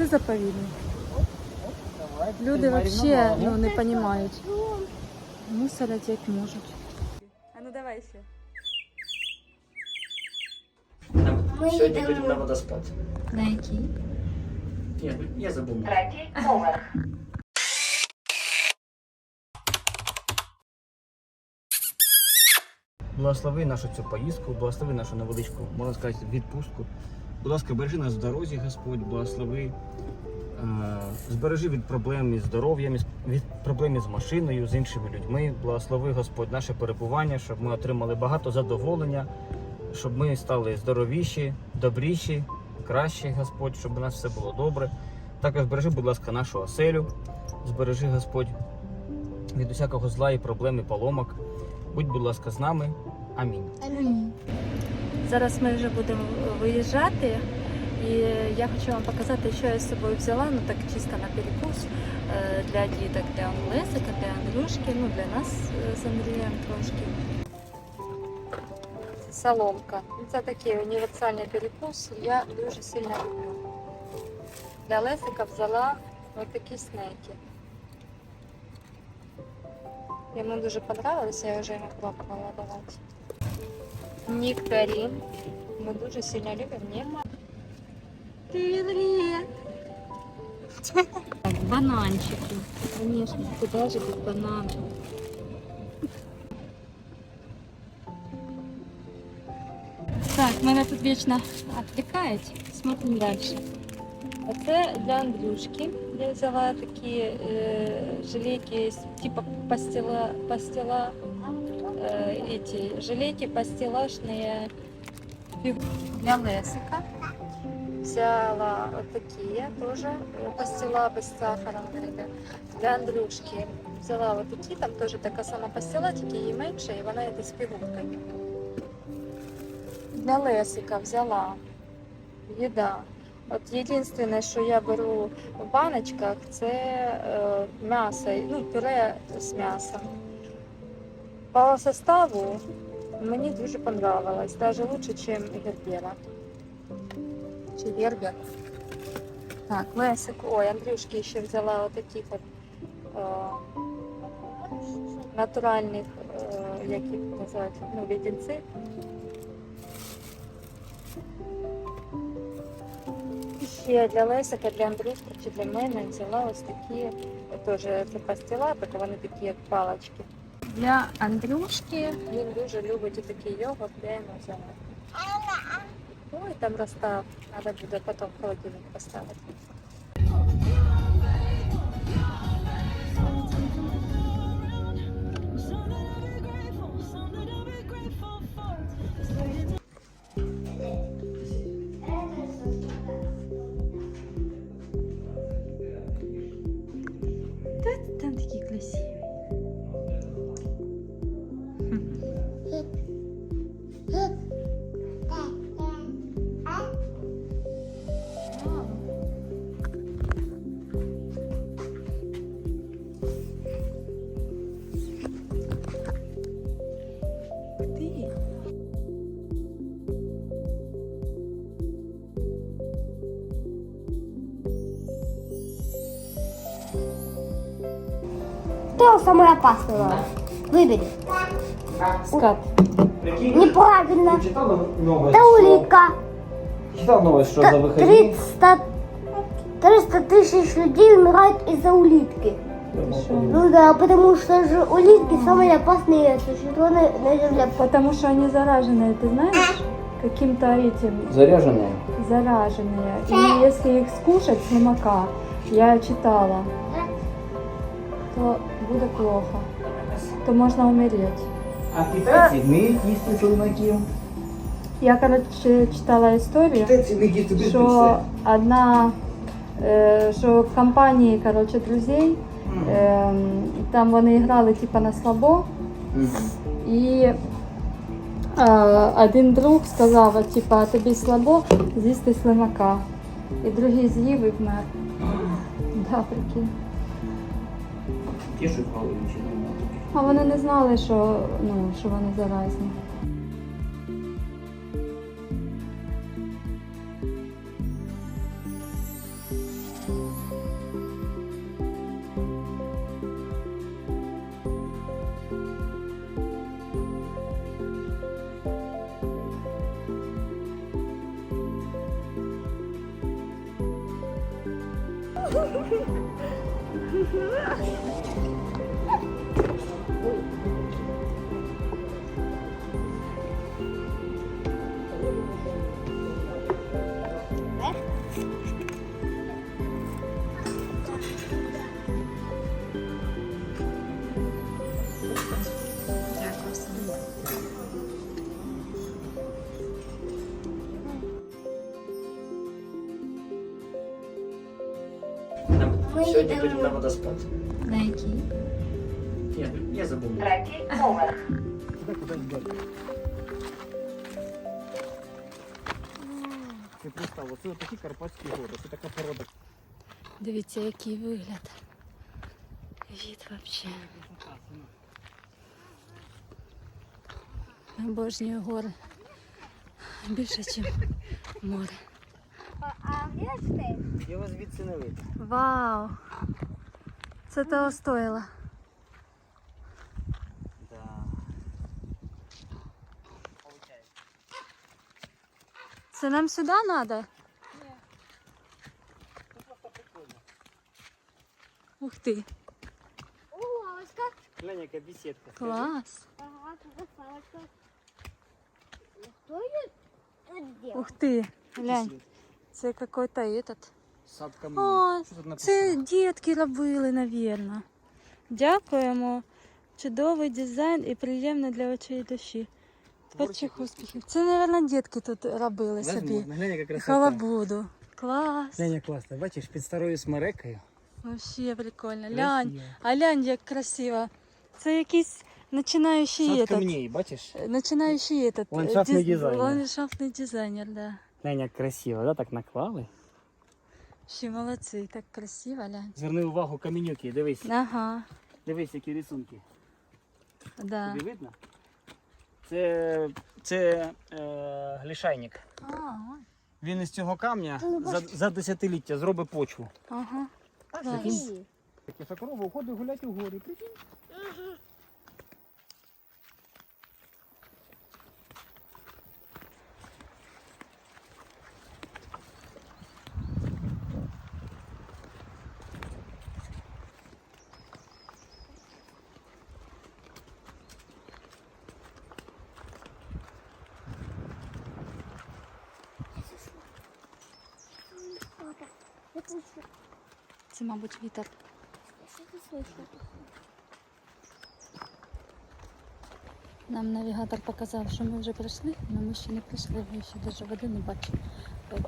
це заповідник. Люди взагалі ну, не розуміють. Мусорять як можуть. А ну давай ще. Сьогодні ходимо на водоспад. На який? Я, я забув. Благослови нашу цю поїздку, благослови нашу невеличку, можна сказати, відпустку. Будь ласка, бережи нас в дорозі, Господь, благослови. Е, Збережи від проблем із здоров'ям, від проблем із машиною, з іншими людьми. Благослови Господь наше перебування, щоб ми отримали багато задоволення, щоб ми стали здоровіші, добріші, кращі, Господь, щоб у нас все було добре. Також збережи, будь ласка, нашу оселю, збережи Господь від усякого зла і проблем і поломок. Будь, будь ласка, з нами. Амінь. Зараз ми вже будемо виїжджати. І я хочу вам показати, що я з собою взяла, ну так чисто на перекус е, для діток, для Лесика, для Андрюшки, ну для нас е, з Андрієм трошки. Соломка. Це такий універсальний перекус. Я дуже сильно люблю. Для Лесика взяла ось такі снеки. Йому дуже понравилось, я вже йому пробувала давати. Нектарин. Мы дуже сильно любим Немо. Привет! Так, бананчики. Конечно, куда же без бананов? Так, мене тут вічно відвлекають. Смотрим дальше. Оце для Андрюшки. Я взяла такі е, жилейки, типа пастила, пастила э, эти жилети постелажные для Лесика. Взяла вот такие тоже э, пастила без сахара. накрита. Для Андрюшки взяла вот такие, там тоже така сама пастила, тільки її менше, і вона йде з пігулками. Для Лесика взяла їда. От єдине, що я беру в баночках, це е, м'ясо, ну, пюре з м'ясом. По составу мені дуже понравилось, даже лучше, чем Гербера. Чи Гербер. Так, Лесик, ой, Андрюшки ще взяла вот таких от е, натуральних, е, як їх називають, ну, леденці. І для Лесика, для Андрюшки чи для мене взяла ось такі, теж це пастила, тільки вони такі, як палочки. Для Андрюшки він дуже любить такий йогурт, я йому взяла. і там розстав. Треба буде потім в холодильник поставити. Самое опасное? Выбери. Скат. Неправильно. Ти читала новость? Это улитка. Читав новость, що за вихідні? 300, 300 тысяч людей умирают из-за улитки. Ну да, потому что же улитки самые опасные существа на, на земле. Потому что они зараженные, ты знаешь? Каким-то этим Заряжене. зараженные. И если их скушать слимака, я читала, то будет плохо. То можно умереть. А китайці вміють їсти слимаків? Я, короче, читала Китайці їсти что одна, э, що в компанії, короче, друзей, ем, там вони грали типа на слабо, І е, один друг сказав, типа, тобі слабо з'їсти слимака. І другий з'їв і вмер. Да, прикинь. Є щось в? А вони не знали, що, ну, що вони заразні. Thank you. う Ми Сьогодні їдемо. будемо на водоспад. На який? Я, я забув. Третій поверх. Куди, куди йдемо? Ти представ, оце такі Карпатські гори, це така порода. Дивіться, який вигляд. Від взагалі. Обожнюю гори. Більше, ніж море. А ти? Його звідси не видно. Вау! Це того стоїло. Да. Це нам сюди треба? Це просто прикольно. Ух ти! О, лавочка. Глянь, яка бесідка. Клас! Ага, я тут делаю? Ух ти! Глянь. це какой-то этот. Сад О, камінь. Що тут Це написано? дітки робили, навірно. Дякуємо. Чудовий дизайн і приємно для очей і душі. Творчих Творчих успіхів. Це, мабуть, дітки тут робили собі. Возможно. Глянь, яка красота. Халабуду. Клас. Глянь, як класно. Бачиш, під старою смерекою. Вообще прикольно. Красиво. Глянь, а глянь, як красиво. Це якийсь починаючий Сад этот. камней, бачиш? Начинающий этот. э, Ландшафтный диз- дизайнер. Ландшафтный дизайнер, да. Глянь, як красиво, да? так наклали. Ще молодці, так красиво, глянь. Зверни увагу каменюки, дивись. Ага, Дивись, які рисунки. да. Тобі видно? Це, це е, глішайник. А, ой. Він із цього камня за, за десятиліття зробить почву. ага. Що корова уходить гуляти у горі. Прикинь? Це, мабуть, вітер. Нам навігатор показав, що ми вже прийшли, але ми ще не прийшли, ми ще навіть води не бачимо.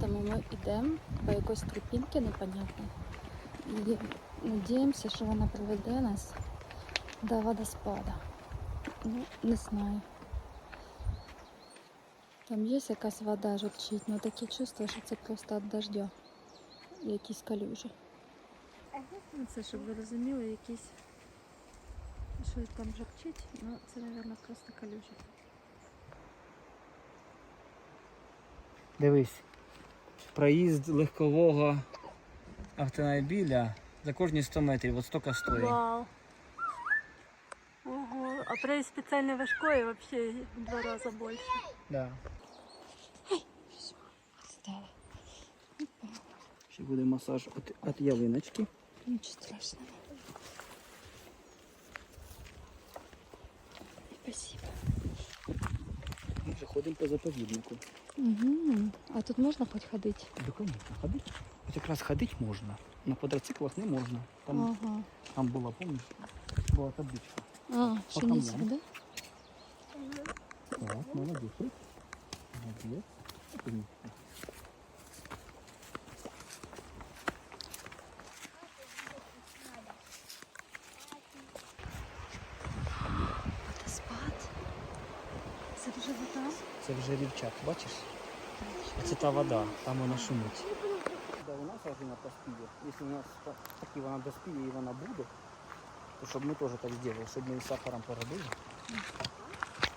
Тому ми йдемо по якоїсь тропінці непонятній. І надіємося, що вона приведе нас до водоспада. Ну, не знаю. Там є якась вода журчить, але таке чувство, що це просто від дождя. Якісь калюжі. Ну, Це, щоб ви розуміли, якісь щось там журчить, ну це, мабуть, просто калюжі. Дивись. Проїзд легкового автомобіля за кожні 100 метрів. От стільки стоїть. Вау. Ого, а проезд специальной важкой вообще в два раза больше. Да. Ще буде масаж від, від ялиночки. Ничего страшного. Спасибо. Ми вже ходимо по заповіднику. Угу. А тут можно хоть ходить? Да, конечно, ходити. От якраз ходити можна. На квадроциклах не можна. Там, Ага. там була, пам'ятаєш, була табличка. А, что камням. нельзя, да? Так, молодець. Молодець. Це вже рівчак, бачиш? Це та вода, там вона шумить. Да, у нас ажина поспіє. Якщо у нас та- таки вона доспіє і вона буде, то щоб ми теж так зробили, щоб ми із сахаром поробили.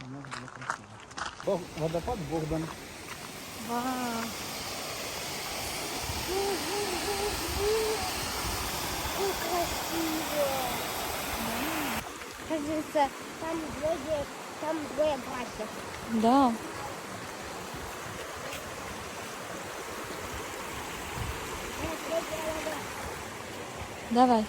Вона буде красиво. Бог, водопад Богдан. Вау. Как красиво. Кажется, там двое, там двое братьев. Да. Давай.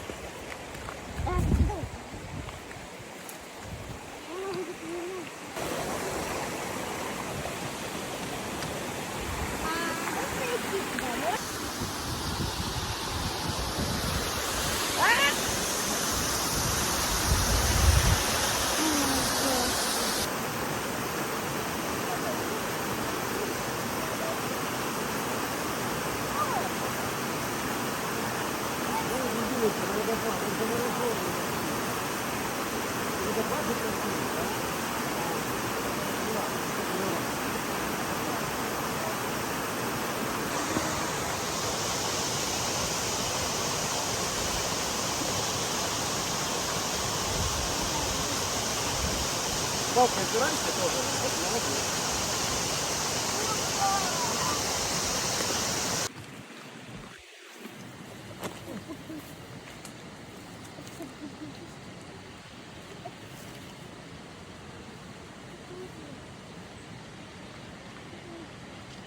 Папа, опираемся тоже. Вот, молодец.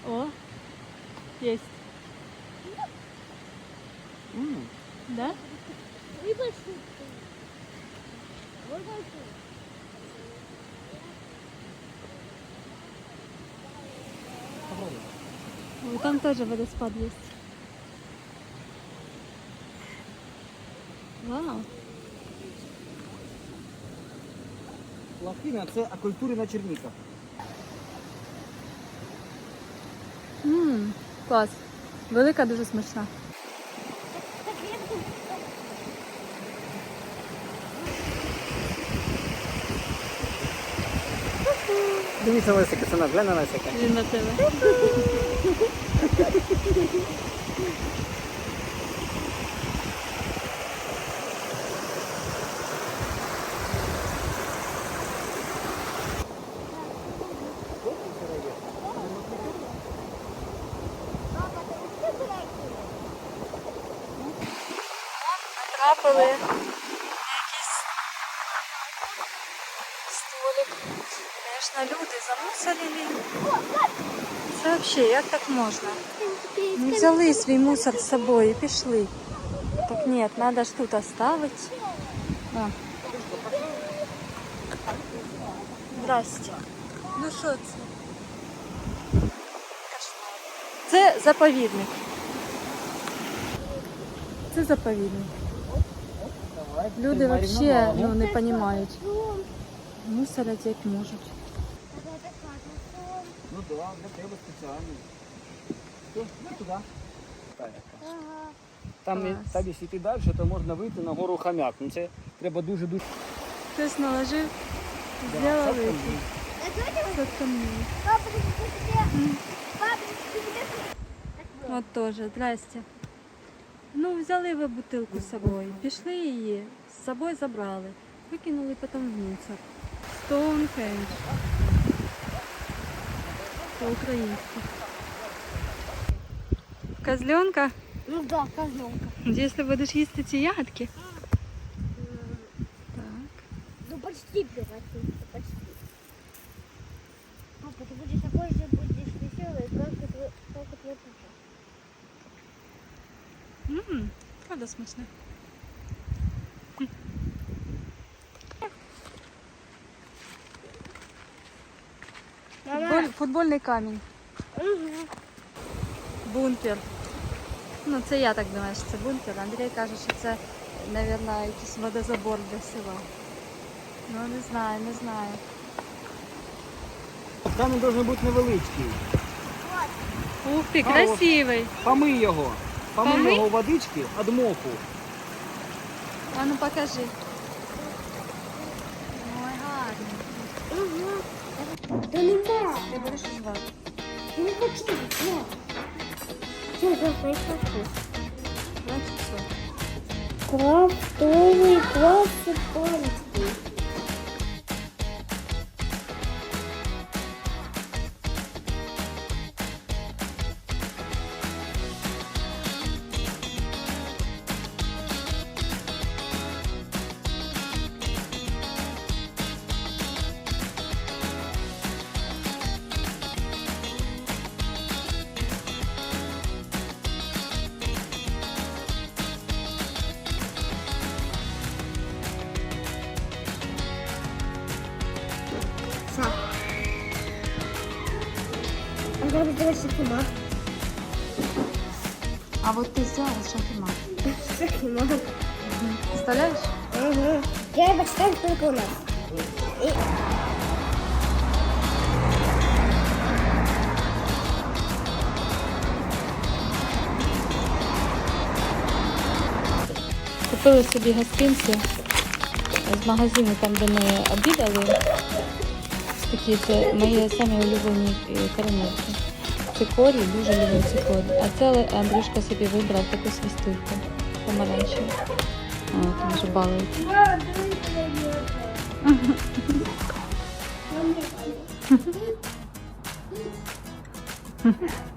О, есть. М, Да? попробуй. Ой, там тоже водоспад есть. Вау. Лавкина це окультурена черніка. Ммм, клас. Велика дуже смачна. Дивіться, лисики, сина, глянь на Лесика. Він на тебе. Натрапили якийсь столик. Звісно, люди замусорили. Це взагалі, як так можна? Не взяли свій мусор з собою і пішли. Так ні, треба ж тут оставити. О. Здрасте. Ну що це? Це заповідник. Це заповідник. Люди взагалі ну, не розуміють. Мусорять як можуть. Ну да, для тебе спеціально. Все, ну туди. Там, Клас. там, якщо йти далі, то можна вийти на гору Хам'як. Ну це треба дуже-дуже. Хтось наложив, Да, зробили. це там Заткнули. От теж, здрасте. Ну, взяли ви бутилку з собою, пішли її, з собою забрали, викинули потім в мусор. Стоунхендж. По-українськи. Козленка, Ну да, козленка. якщо будеш їсти ці ягодки. Так. Ну почти превратился, почти. Папа, ты будешь такой же, будешь веселый, как и твой, как и твой папа. Ммм, правда смачно. Футболь, футбольний камінь. Бункер. Ну, це я так думаю, що це бункер. Андрій каже, що це, мабуть, якийсь водозабор для села. Ну, не знаю, не знаю. Камінь має бути невеличкий. Ух ти, А, красивий. Помий його. Його у водички від моху. А ну покажи. Ой. Да не надо, Ти будеш звати. я не хочу, нет. Что за хочу? Значить, все. Крафтовый классик пальцы. Тебе шахімат. А от ти взяла шахімат. Шахімат. Представляєш? Угу. Треба читати тільки у нас. І... Купили собі гостинці з магазину, там, де ми обідали. Такі це мої самі улюблені е, карамельки цикорій, дуже любив цикорій. А це Андрюшка собі вибрав таку свістинку помаранчеву. О, там вже балується. Mm-hmm.